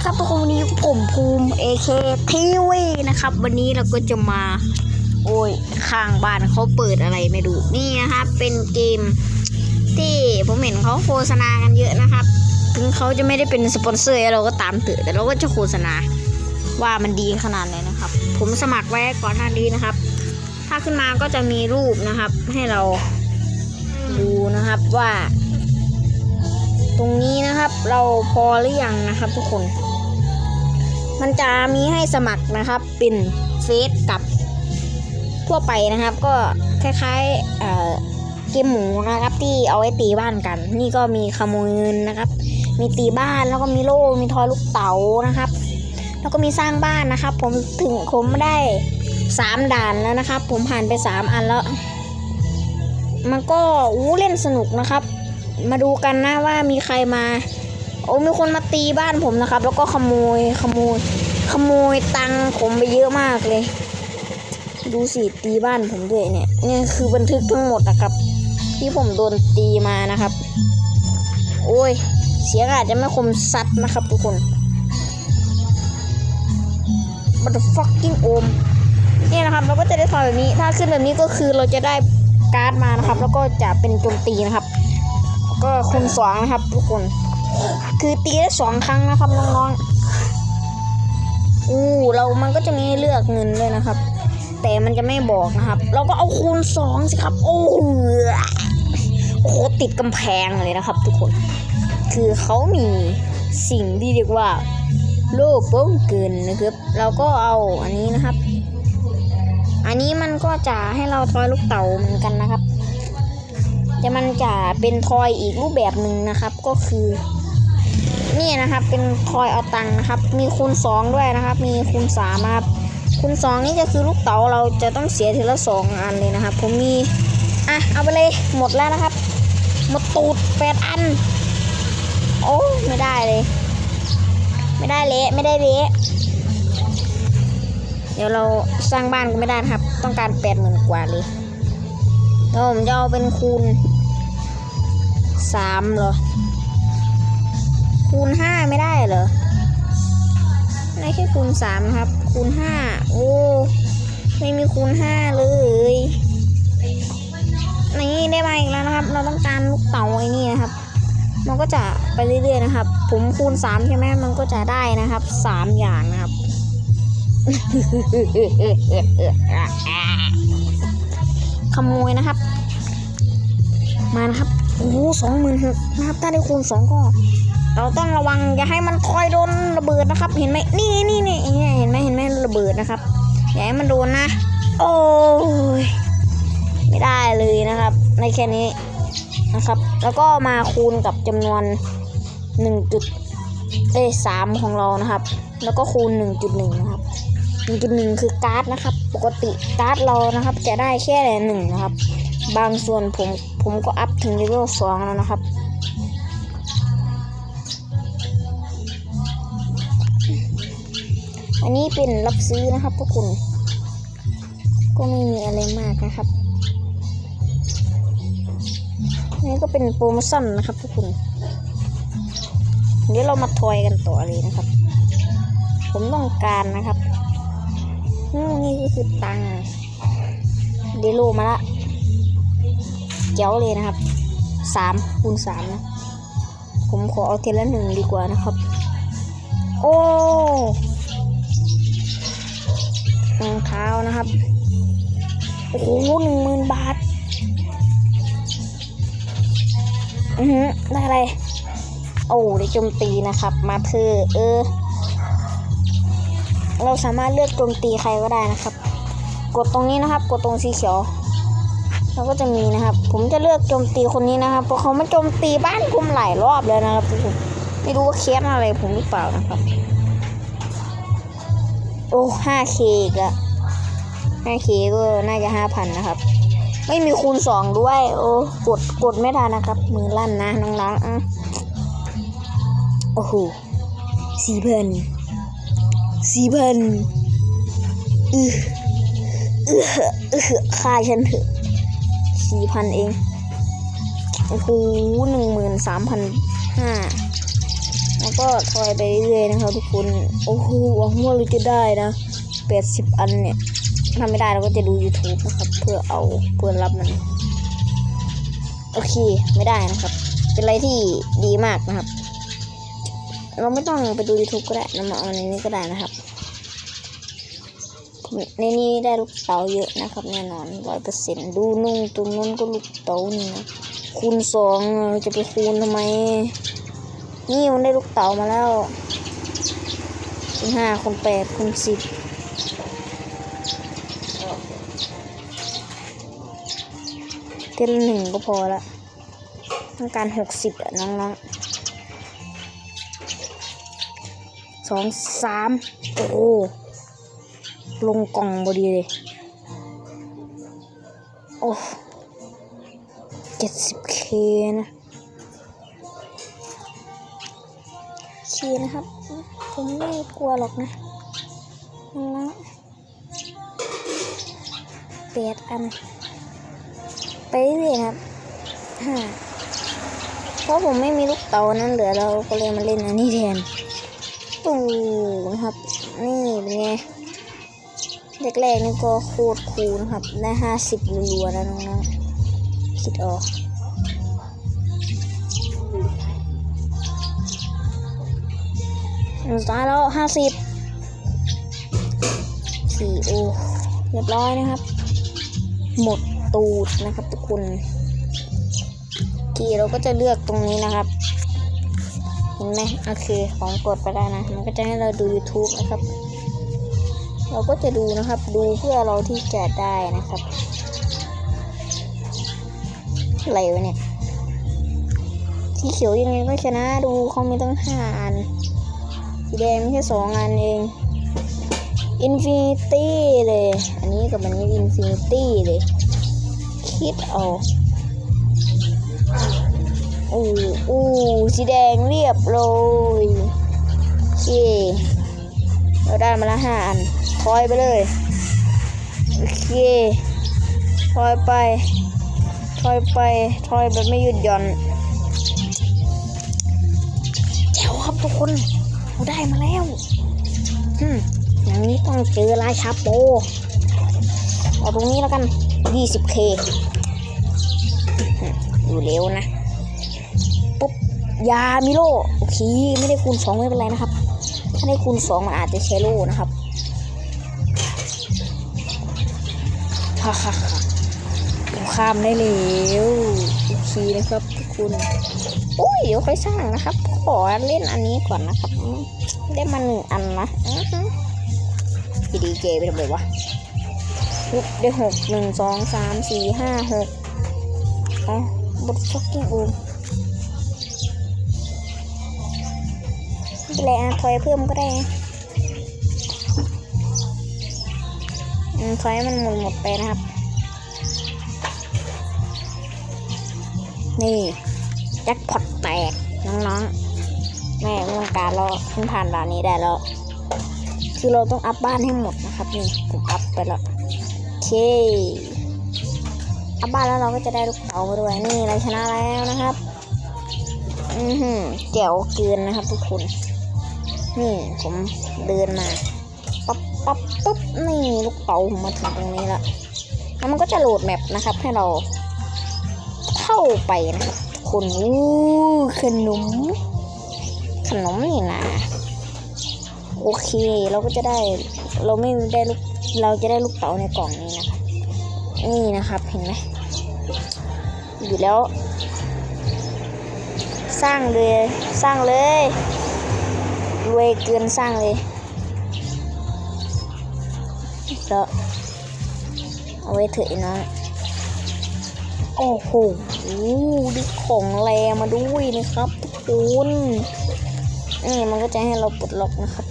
นะครับทุกคนวันนี้ผมภูมิ AK ทีวีนะครับ วันนี้เราก็จะมา โอ้ยข้างบ้านเขาเปิดอะไรไม่รู้นี่นะครับ เป็นเกมที่ผมเห็นเขาโฆษณากันเยอะนะครับ ถึงเขาจะไม่ได้เป็นสปอนเซอร์เราก็ตามเถอะแต่เราก็จะโฆษณาว่ามันดีขนาดไหนนะครับ ผมสมัครไว้ก่อนหน้านี้นะครับ ถ้าขึ้นมาก็จะมีรูปนะครับ ให้เราดูนะครับว่า ตรงนี้นะครับเราพอหรือยังนะครับทุกคน มันจะมีให้สมัครนะครับเป็นเฟซกับทั่วไปนะครับ ก็คล้ายๆเกมหมูนะครับที่เอาไว้ตีบ้านกัน นี่ก็มีขโมยเงินนะครับ มีตีบ้านแล้วก็มีโล่มีทอยลูกเต๋านะครับ แล้วก็มีสร้างบ้านนะครับ ผมถึงผมได้สามด่านแล้วนะครับ ผมผ่านไปสามอันแล้ว มันก็อู้เล่นสนุกนะครับ มาดูกันนะว่ามีใครมา โอ้มีคนมาตีบ้านผมนะครับ แล้วก็ขโมยขโมย ขโมยตังผมไปเยอะมากเลย ดูสิตีบ้านผมด้วยเนี่ยเนี่ยคือบันทึกทั้งหมดนะครับ ที่ผมโดนตีมานะครับ โอ้ย เสียงอาจจะไม่คมสัตว์นะครับทุกคน but the fucking โอมเนี่ยนะครับเราก็จะได้ทอยแบบนี้ ถ้าขึ้นแบบนี้ก็คือเราจะได้การ์ดมานะครับ แล้วก็จะเป็นโจมตีนะครับ ก็คูณสองนะครับ ทุกคน คือตีได้สองครั้งนะครับน้องๆ อู้เรามันก็จะมีเลือกเงินด้วยนะครับ แต่มันจะไม่บอกนะครับ เราก็เอาคูณสองสิครับ โอ้โหโอ้โหติดกำแพงเลยนะครับ ทุกคน คือเขามีสิ่งที่เรียกว่า โล่ป้องเกินนะครับ เราก็เอาอันนี้นะครับ อันนี้มันก็จะให้เราทอยลูกเต๋าเหมือนกันนะครับแต่มันจะเป็นทอยอีกรูปแบบหนึ่งนะครับ ก็คือ นี่นะครับ เป็นทอยเอาตังค์นะครับ มีคูณสองด้วยนะครับ มีคูณสามครับ คูณสองนี่จะคือลูกเต๋าเราจะต้องเสียทีละสองอันเลยนะครับ ผมมี อะ เอาไปเลย หมดแล้วนะครับ หมดตูดแปดอัน โอ้ไม่ได้เลย ไม่ได้เละ ไม่ได้เละเดี๋ยวเราสร้างบ้านก็ไม่ได้นะครับ ต้องการแปดหมื่นกว่าเลยแล้วผมจะเอาเป็นคูณสามเหรอ คูณห้าไม่ได้เหรอไม่ใช่คูณสามนะครับ คูณห้าโอ้ไม่มีคูณห้าเลยนี่ได้มาอีกแล้วนะครับ เราต้องการลูกเต๋าไอ้นี่นะครับ มันก็จะไปเรื่อยๆนะครับ ผมคูณสามใช่ไหมมันก็จะได้นะครับสามอย่างนะครับขโมยนะครับ มานะครับ โอ้สองหมื่นหกนะครับ ถ้าได้คูณสองก็ เราต้องระวังอย่าให้มันคอยโดนระเบิดนะครับ เห็นไหมนี่นี่นี่เห็นไหมเห็นไหมระเบิดนะครับอย่าให้มันโดนนะ โอ้ยไม่ได้เลยนะครับ ในแค่นี้นะครับ แล้วก็มาคูณกับจำนวนหนึ่งจุดเอ้สามของเรานะครับ แล้วก็คูณหนึ่งจุดหนึ่งนะครับหนึ่งจุดหนึ่งคือการ์ดนะครับ ปกติการ์ดเรานะครับ จะได้แค่หนึ่งนะครับ บางส่วนผมผมก็อัพถึงเลเวลสองแล้วนะครับ อันนี้เป็นรับซื้อนะครับทุกคนก็ไม่มีอะไรมากนะครับนนี้ก็เป็นโปรโมชั่นนะครับทุกคนเดี๋ยวเรามาทอยกันต่อเลยนะครับ ผมต้องการนะครับนี่ก็คือตังค์เดโลมาละเจ๋วเลยนะครับสามคูณสามนะ ผมขอเอาเทละหนึ่งดีกว่านะครับ โอ้ รองเท้านะครับ โอ้โหหนึ่งหมื่นบาท อือหือได้อะไร โอ้ได้โจมตีนะครับ มาเธอเออ เราสามารถเลือกโจมตีใครก็ได้นะครับ กดตรงนี้นะครับ กดตรงสีเขียวแล้วก็จะมีนะครับ ผมจะเลือกโจมตีคนนี้นะครับ เพราะเขามาโจมตีบ้านผมหลายรอบแล้วนะครับทุกคนไม่รู้ว่าเคสอะไรผมหรือเปล่านะครับ โอ้ห้าเคอีกละห้าเคก็น่าจะห้าพันนะครับ ไม่มีคูณสองด้วย โอ้ กด กดไม่ทันนะครับ มือลั่นนะน้องๆอะโอ้โหสี่พันสี่พันอืออืออือฆ่าฉันเถอะสี่พันเอง โอ้โหหนึ่งหมื่นสามพันห้า ก็ทอยไปเรื่อยๆนะครับทุกคน โอ้โหหวังว่าเราจะได้นะแปดสิบอันเนี่ยถ้าไม่ได้เราก็จะดู YouTube นะครับ เพื่อเอาเพื่อรับมัน โอเคไม่ได้นะครับ เป็นอะไรที่ดีมากนะครับ เราไม่ต้องไปดู YouTube ก็ได้เรามาเอาในนี้ก็ได้นะครับในนี้ได้ลูกเต๋าเยอะนะครับ แน่นอนร้อยเปอร์เซ็นต์ดูนุ่งตรงนู้นก็ลูกเต๋านี่นะคูณสองเราจะไปคูณทำไม นี่มันได้ลูกเต๋ามาแล้วคูณห้าคูณแปดคูณสิบเทีละหนึ่งก็พอละต้องการหกสิบอะน้องๆสองสามโอ้ลงกล่องพอดีเลย โอ้เจ็ดสิบเคนะ เคนะครับ ผมไม่กลัวหรอกนะนะแปดอัน ไปเรื่อยครับห้าเพราะผมไม่มีลูกเต๋านั้นเหลือเราก็เลยมาเล่นอันนี้แทนตู้นะครับ นี่เป็นไงแรกๆนี่ก็โคตรคูนะครับ ได้ห้าสิบรัวๆนะน้องๆคิดออก สุดท้ายแล้วห้าสิบสี่โอเรียบร้อยนะครับ หมดตูดนะครับทุกคนกี่เราก็จะเลือกตรงนี้นะครับ เห็นไหมโอเค ของกดไปได้นะ มันก็จะให้เราดู YouTube นะครับ เราก็จะดูนะครับ ดูเพื่อเราที่จะได้นะครับอะไรวะเนี่ยสีเขียวยังไงก็ชนะดูเขามีตั้งห้าอัน สีแดงไม่ใช่สองอันเองอินฟินิตี้เลย อันนี้กับอันนี้อินฟินิตี้เลย คิดเอาโอ้โอ้สีแดงเรียบเลยเคเราได้มาละห้าอันทอยไปเลยโอเคทอยไปทอยไปทอยแบบไม่หยุดหย่อนแจ๋วครับทุกคน เราได้มาแล้วอืมอย่างนี้ต้องเจอราชาโปเอาตรงนี้แล้วกัน 20k อืมอยู่เร็วนะ ปุ๊บ ยามิโลโอเค ไม่ได้คูณ 2 ไม่เป็นไรนะครับ ถ้าได้คูณ 2 มันอาจจะใช้โลนะครับฮ่าฮ่าข้ามได้แล้ว นะครับทุกคนอุ้ยเดี๋ยวค่อยสร้างนะครับ ขอเล่นอันนี้ก่อนนะครับ ได้มาหนึ่งอันนะพีดีเจไปทำไมวะอุ๊ยได้หกหนึ่งสองสามสี่ห้าหกอ๋อบทฟักกิ้งอูมไม่เป็นไรอะถอยเพิ่มก็ได้ถอยให้มันหมดหมดไปนะครับ นี่แจ็คพอตแตกน้องๆแม่ไม่ต้องการแล้วขึ้นผ่านด่านนี้ได้แล้ว คือเราต้องอัพบ้านให้หมดนะครับนี่ผมอัพไปแล้วโอเคอัพบ้านแล้วเราก็จะได้ลูกเต๋ามาด้วยนี่เราชนะแล้วนะครับ อือหือแจ๋วเกินนะครับ ทุกคน นี่ผมเดินมาปั๊บปั๊บปุ๊บนี่ลูกเต๋าผมมาถึงตรงนี้แล้วแล้วมันก็จะโหลดแมปนะครับ ให้เรา เข้าไปนะครับทุกคนอู้ขนม ขนมนี่นะโอเคเราก็จะได้เราไม่ได้ลูกเราจะได้ลูกเต๋าในกล่องนี้นะครับนี่นะครับเห็นไหมอยู่แล้ว สร้างเลยสร้างเลยรวยเกินสร้างเลยแล้วเอาไว้เถอะไอ้น้อง โอ้โหดิของแรมาด้วยนะครับทุกคนนี่มันก็จะให้เราปลดล็อกนะครับ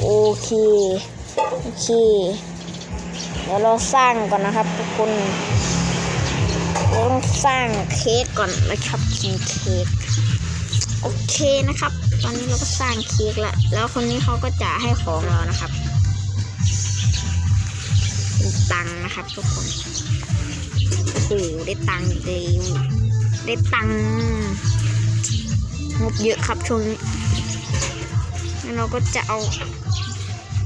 โอเค โอเค เดี๋ยวเราสร้างก่อนนะครับทุกคนเราต้องสร้างเค้กก่อนนะครับกินเค้กโอเคนะครับ ตอนนี้เราก็สร้างเค้กแล้วแล้วคนนี้เขาก็จะให้ของเรานะครับเป็นตังค์นะครับทุกคน ได้ตังค์อีกแล้วได้ตังค์งบเยอะครับช่วงนี้งั้นเราก็จะเอา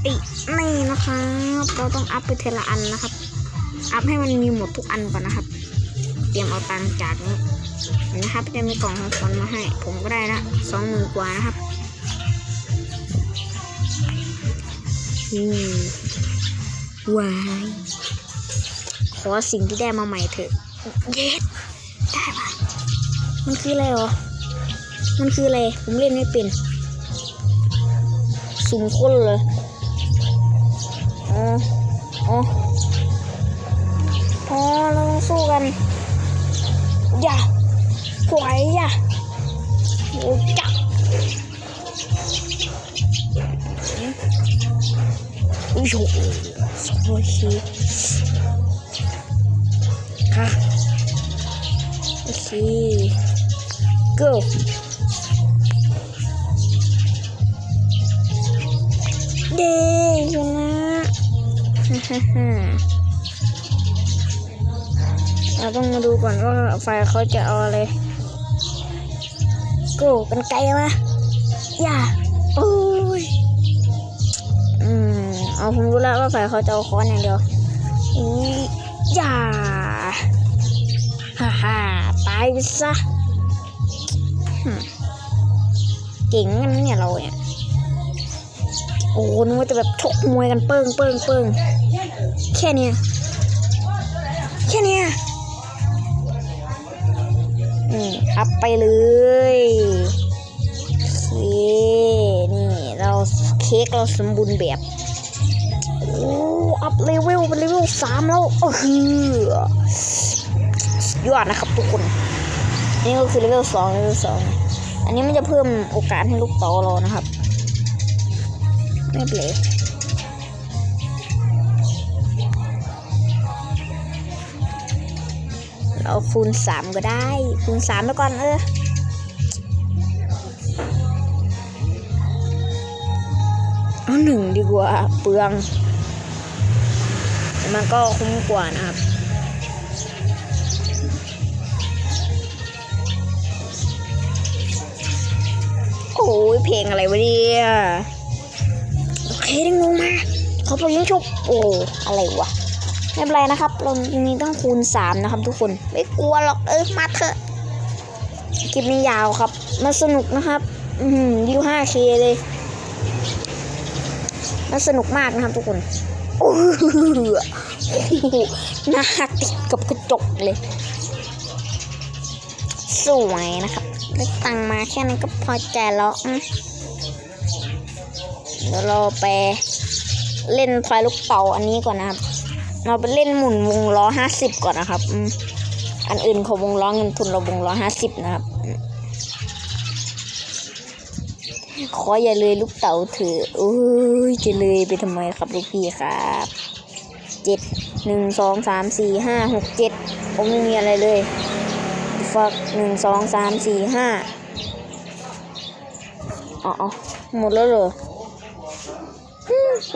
ไอ้นี่นะครับ เราต้องอัพไปเทละอันนะครับ อัพให้มันมีหมดทุกอันก่อนนะครับ เตรียมเอาตังค์จากนี้นะครับ จะมีกล่องของขวัญมาให้ ผมก็ได้ละสองหมื่นกว่านะครับอืมว้าย ขอสิ่งที่ได้มาใหม่เถอะเย็ดได้ปะมันคืออะไรหรอ มันคืออะไร ผมเล่นไม่เป็นสุ่มคนเลยอ๋ออ๋ออ๋อเราต้องสู้กัน อย่าไหวอย่าโอ้จับอุ้ยโหสองร้อยชี คะ โอเค go เด้ชนะฮ่าฮ่าฮ่าเราต้องมาดูก่อนว่าไฟเขาจะเอาอะไรกูเป็นไกลมาอย่าโอ้ยอืม เอาผมรู้แล้วว่าไฟเขาจะเอาค้อนอย่างเดียว อย่า ฮ่าฮ่าตายไปซะเก่งกันเนี่ยเราเนี่ย โอ้นึกว่าจะแบบชกมวยกันเปิ้งเปิ้งเปิ้งแค่เนี้ยแค่เนี้ยอืมอัพไปเลยเคนี่เราเค้กเราสมบูรณ์แบบโอ้อัพเลเวลเป็นเลเวลสามแล้วเออ ยอดนะครับทุกคน นี่ก็คือเลเวลสองเลเวลสองอันนี้มันจะเพิ่มโอกาสให้ลูกเต๋าเรานะครับ ไม่เป็นไรเราคูณสามก็ได้ คูณสามไปก่อนเออเอาหนึ่งดีกว่าเปลือง มันก็คุ้มกว่านะครับ โอ้ยเพลงอะไรวะเนี่ยโอเคได้งงมาเขาไปยิงชุบโอ้อะไรวะไม่เป็นไรนะครับ เรามีต้องคูณสามนะครับ ทุกคนไม่กลัวหรอกเออมาเถอะคลิปนี้ยาวครับมาสนุกนะครับ อืมวิว 5K เลยมันสนุกมากนะครับทุกคนโอ้โหหน้าติดกับกระจกเลย สวยนะครับได้ตังมาแค่นั้นก็พอใจแล้วเดี๋ยวเราไปเล่นไฟลูกเป่าอันนี้ก่อนนะครับ เราไปเล่นหมุนวงล้อห้าสิบก่อนนะครับ อันอื่นเขาวงล้อเงินทุนเราวงล้อห้าสิบนะครับ ขออย่าเลยลูกเต๋าเถอโอ้ยจะเลยไปทำไมครับลูกพี่ครับเจ็ดหนึ่งสองสามสี่ห้าหกเจ็ดผมไม่มีอะไรเลย ฟักหนึ่งสองสามสี่ห้าอ๋อหมดแล้วเหรอ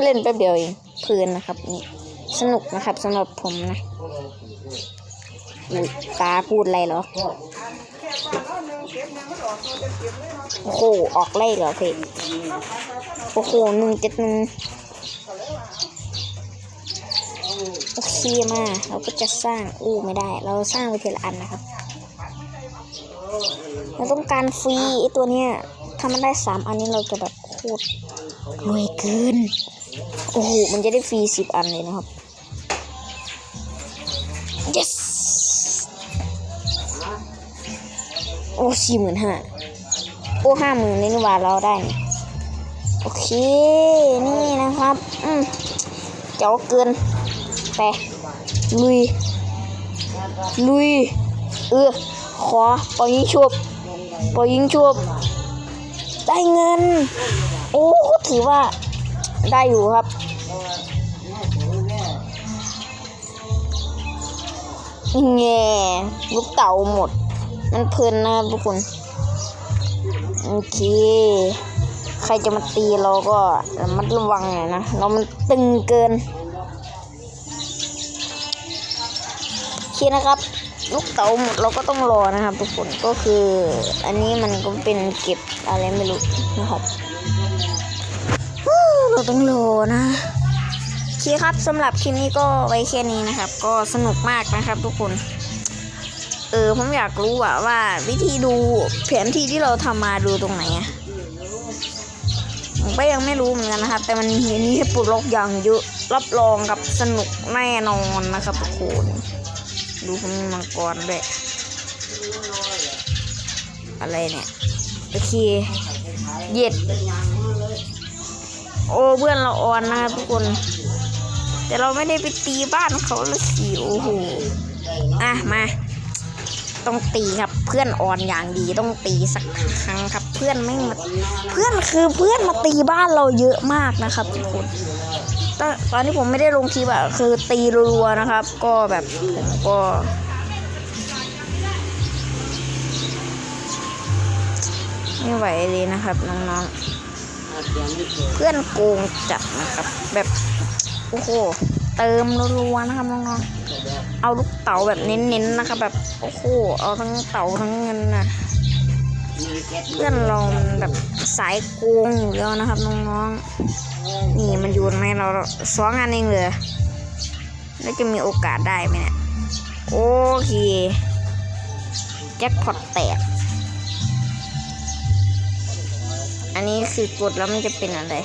เล่นแป๊บเดียวเองเพลินนะครับนี่สนุกนะครับสำหรับผมนะอุ๊ยตาพูดอะไรเหรอโอ้โหออกเลขเหรอเพจโอ้โหหนึ่งเจ็ดหนึ่งโอเคมาเราก็จะสร้างอู้ไม่ได้ เราสร้างไปทีละอันนะครับ เราต้องการฟรีไอตัวเนี้ยถ้ามันได้สามอันนี้เราจะแบบโคตรรวยเกิน โอ้โห มันจะได้ฟรีสิบอันเลยนะครับ yes โอ้สี่หมื่นห้าโอ้ห้าหมื่นนี่ว่าเราได้นี่โอเค นี่นะครับ อืมเจ๋วเกินไปลุย ลุย เออ ขอปล่อยยิงชุบปล่อยยิงชุบ ได้เงิน โอ้ถือว่าได้อยู่ครับแง่ลูกเต่าหมด มันเพลินนะครับทุกคน โอเค ใครจะมาตีเราก็ระมัดระวังหน่อยนะ เรามันตึงเกิน โอเคนะครับ ลูกเต๋าหมดเราก็ต้องรอนะครับทุกคนก็คือ อันนี้มันก็เป็นเก็บอะไรไม่รู้นะครับเราต้องรอนะโอเคครับสำหรับคลิปนี้ก็ไว้แค่นี้นะครับ ก็สนุกมากนะครับทุกคน เออผมอยากรู้ว่าว่า วิธีดูแผนที่ที่เราทำมาดูตรงไหนอะผมก็ยังไม่รู้เหมือนกันนะครับ แต่มันมีนี่ให้ปลดล็อกอย่างเยอะรับรองกับสนุกแน่นอนนะครับทุกคน ดูผมมีมังกรด้วยอะไรเนี่ย โอเคเหย็ด โอ้เพื่อนเราอ่อนนะครับทุกคน แต่เราไม่ได้ไปตีบ้านเขาละสิโอ้โหอะมา ต้องตีครับเพื่อนอ่อนอย่างดีต้องตีสักครั้งครับ เพื่อนไม่มาเพื่อนคือเพื่อนมาตีบ้านเราเยอะมากนะครับทุกคน ตอนตอนที่ผมไม่ได้ลงคลิปอะคือตีรัวๆนะครับ ก็แบบผมก็ไม่ไหวเลยนะครับน้องๆ เพื่อนโกงจัดนะครับ แบบโอ้โหเติมรัวๆนะครับน้องๆ เอาลูกเต๋าแบบเน้นๆนะครับแบบโอ้โหเอาทั้งเต๋าทั้งเงินนะ เพื่อนเราแบบสายโกงอยู่แล้วนะครับน้องๆ นี่มันอยู่ในเราสองอันเองเลยแล้วจะมีโอกาสได้ไหมเนี่ย โอเคแจ็คพอตแตก อันนี้คือกดแล้วมันจะเป็นอะไร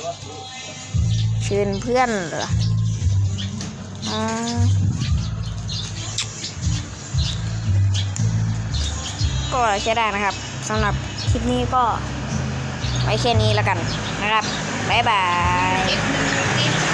เชิญเพื่อนเหรออ๋อก็ใช้ได้นะครับ สำหรับคลิปนี้ก็ไว้แค่นี้แล้วกันนะครับ บ๊ายบาย